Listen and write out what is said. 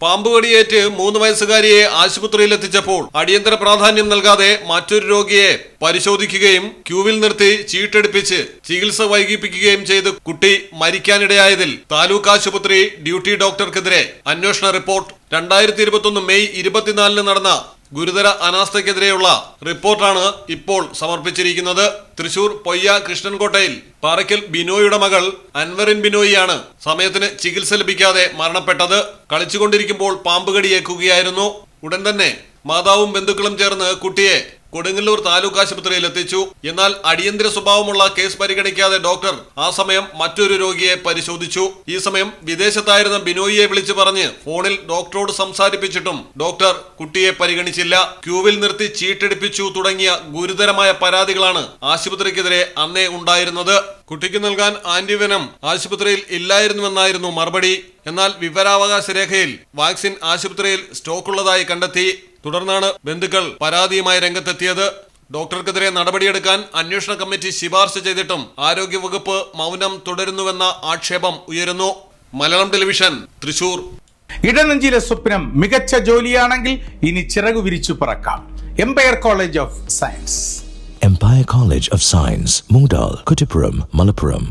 പാമ്പ് കടിയേറ്റ് മൂന്ന് വയസ്സുകാരിയെ ആശുപത്രിയിൽ എത്തിച്ചപ്പോൾ അടിയന്തര പ്രാധാന്യം നൽകാതെ മറ്റൊരു രോഗിയെ പരിശോധിക്കുകയും ക്യൂവിൽ നിർത്തി ചീട്ടെടുപ്പിച്ച് ചികിത്സ വൈകിപ്പിക്കുകയും ചെയ്ത് കുട്ടി മരിക്കാനിടയായതിൽ താലൂക്ക് ആശുപത്രി ഡ്യൂട്ടി ഡോക്ടർക്കെതിരെ അന്വേഷണ റിപ്പോർട്ട് രണ്ടായിരത്തി ഇരുപത്തൊന്ന് മെയ് ഇരുപത്തിനാലിന് നടന്ന ഗുരുതര അനാസ്ഥയ്ക്കെതിരെയുള്ള റിപ്പോർട്ടാണ് ഇപ്പോൾ സമർപ്പിച്ചിരിക്കുന്നത്. തൃശൂർ പൊയ്യ കൃഷ്ണൻകോട്ടയിൽ പാറയ്ക്കൽ ബിനോയുടെ മകൾ അൻവറിൻ ബിനോയിയാണ് സമയത്തിന് ചികിത്സ ലഭിക്കാതെ മരണപ്പെട്ടത്. കളിച്ചുകൊണ്ടിരിക്കുമ്പോൾ പാമ്പ് കടിയേക്കുകയായിരുന്നു ഉടൻ തന്നെ മാതാവും ബന്ധുക്കളും ചേർന്ന് കുട്ടിയെ കൊടുങ്ങല്ലൂർ താലൂക്ക് ആശുപത്രിയിൽ എത്തിച്ചു. എന്നാൽ അടിയന്തര സ്വഭാവമുള്ള കേസ് പരിഗണിക്കാതെ ഡോക്ടർ ആ സമയം മറ്റൊരു രോഗിയെ പരിശോധിച്ചു. ഈ സമയം വിദേശത്തായിരുന്ന ബിനോയിയെ വിളിച്ചു പറഞ്ഞ് ഫോണിൽ ഡോക്ടറോട് സംസാരിപ്പിച്ചിട്ടും ഡോക്ടർ കുട്ടിയെ പരിഗണിച്ചില്ല. ക്യൂവിൽ നിർത്തി ചീട്ടെടുപ്പിച്ചു തുടങ്ങിയ ഗുരുതരമായ പരാതികളാണ് ആശുപത്രിക്കെതിരെ അന്നേ ഉണ്ടായിരുന്നത്. കുട്ടിക്ക് നൽകാൻ ആന്റിവെനം ആശുപത്രിയിൽ ഇല്ലായിരുന്നുവെന്നായിരുന്നു മറുപടി. എന്നാൽ വിവരാവകാശ രേഖയിൽ വാക്സിൻ ആശുപത്രിയിൽ സ്റ്റോക്കുള്ളതായി കണ്ടെത്തി തുടർന്നാണ് ബന്ധുക്കൾ പരാതിയുമായി രംഗത്തെത്തിയത്. ഡോക്ടർക്കെതിരെ നടപടിയെടുക്കാൻ അന്വേഷണ കമ്മിറ്റി ശിപാർശ ചെയ്തിട്ടും ആരോഗ്യവകുപ്പ് മൗനം തുടരുന്നുവെന്ന ആക്ഷേപം ഉയരുന്നു. മലയാളം ടെലിവിഷൻ തൃശൂർ. ഇടനെഞ്ചിലെ സ്വപ്നം മികച്ച ജോലിയാണെങ്കിൽ ഇനി ചിറകു വിരിച്ചു പറക്കാം. Empire college of science Empire college of science Moondal, Kuttippuram Malappuram.